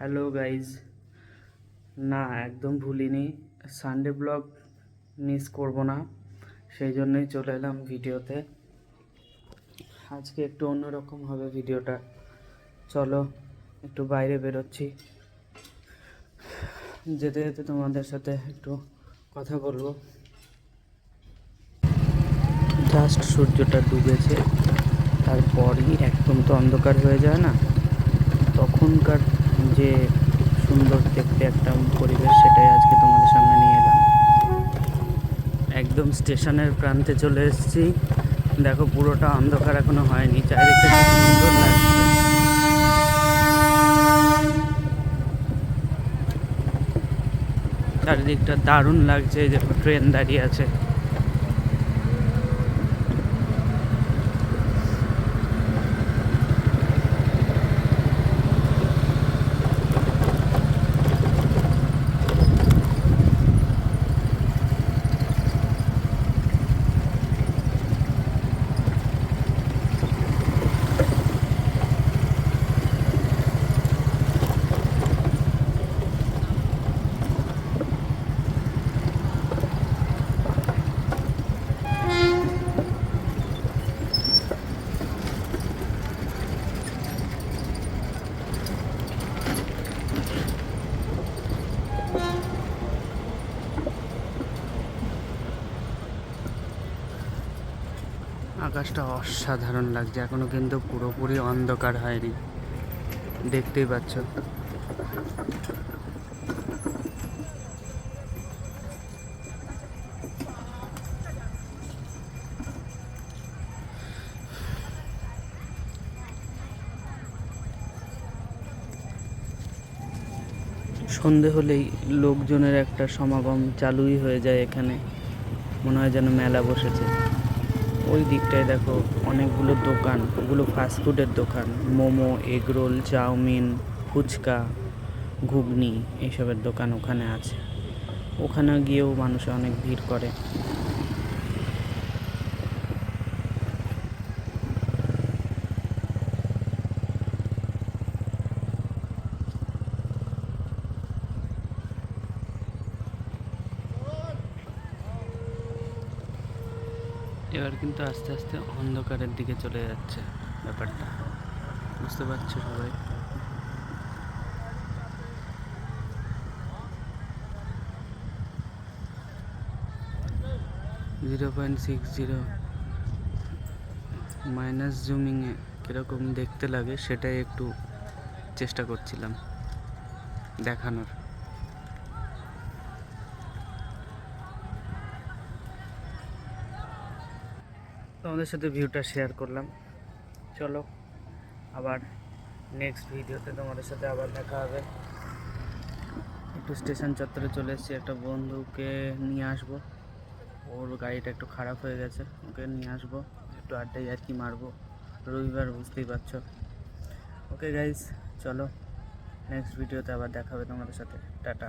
Hello guys না, একদম ভুলিনি। সানডে ব্লগ মিস করব না। সেই জন্যই চলে এলাম ভিডিওতে। আজকে একটু অন্যরকম হবে ভিডিওটা। চলো, একটু বাইরে বেরোচ্ছি। যেতে যেতে তোমাদের সাথে একটু কথা বলব। জাস্ট সূর্যটা ডুবেছে। তারপরই একদম তো অন্ধকার হয়ে যায় না। তখনকার যে সুন্দর দেখতে একটা পরিবেশ সেটাই আজকে তোমাদের সামনে নিয়ে এলাম। একদম স্টেশনের প্রান্তে চলে এসেছি। দেখো পুরোটা অন্ধকার এখনও হয়নি, চারিদিকটা সুন্দর লাগছে। চারিদিকটা দারুণ লাগছে দেখো ট্রেন দাঁড়িয়ে আছে। আকাশটা অসাধারণ লাগছে। এখনও কিন্তু পুরোপুরি অন্ধকার হয়নি। দেখতেই পাচ্ছ। সন্ধে হলেই লোকজনের একটা সমাগম চালুই হয়ে যায় এখানে। মনে হয় যেন মেলা বসেছে। ওই দিকটায় দেখো অনেকগুলো দোকান, ওগুলো ফাস্টফুডের দোকান। মোমো এগরোল চাউমিন, ফুচকা, ঘুগনি, এইসবের দোকান ওখানে আছে। ওখানে গিয়েও মানুষ অনেক ভিড় করে। এবার কিন্তু আস্তে আস্তে অন্ধকারের দিকে চলে যাচ্ছে ব্যাপারটা। বুঝতে পারছ সবাই? Zero point six zero. Minus জুমিংয়ে কীরকম দেখতে লাগে সেটাই একটু চেষ্টা করছিলাম দেখানোর। তোমাদের সাথে ভিউটা শেয়ার করলাম। চলো, আবার নেক্সট ভিডিওতে তোমাদের সাথে আবার দেখা হবে। একটু স্টেশন চত্বরে চলে এসেছি, একটা বন্ধুকে নিয়ে আসব। ওর গাড়িটা একটু খারাপ হয়ে গেছে, ওকে নিয়ে আসব। একটু আড্ডাই আর কি মারবো, রবিবার বুঝতেই পারছ। ওকে গাইজ চলো নেক্সট ভিডিওতে আবার দেখা হবে তোমাদের সাথে। টাটা।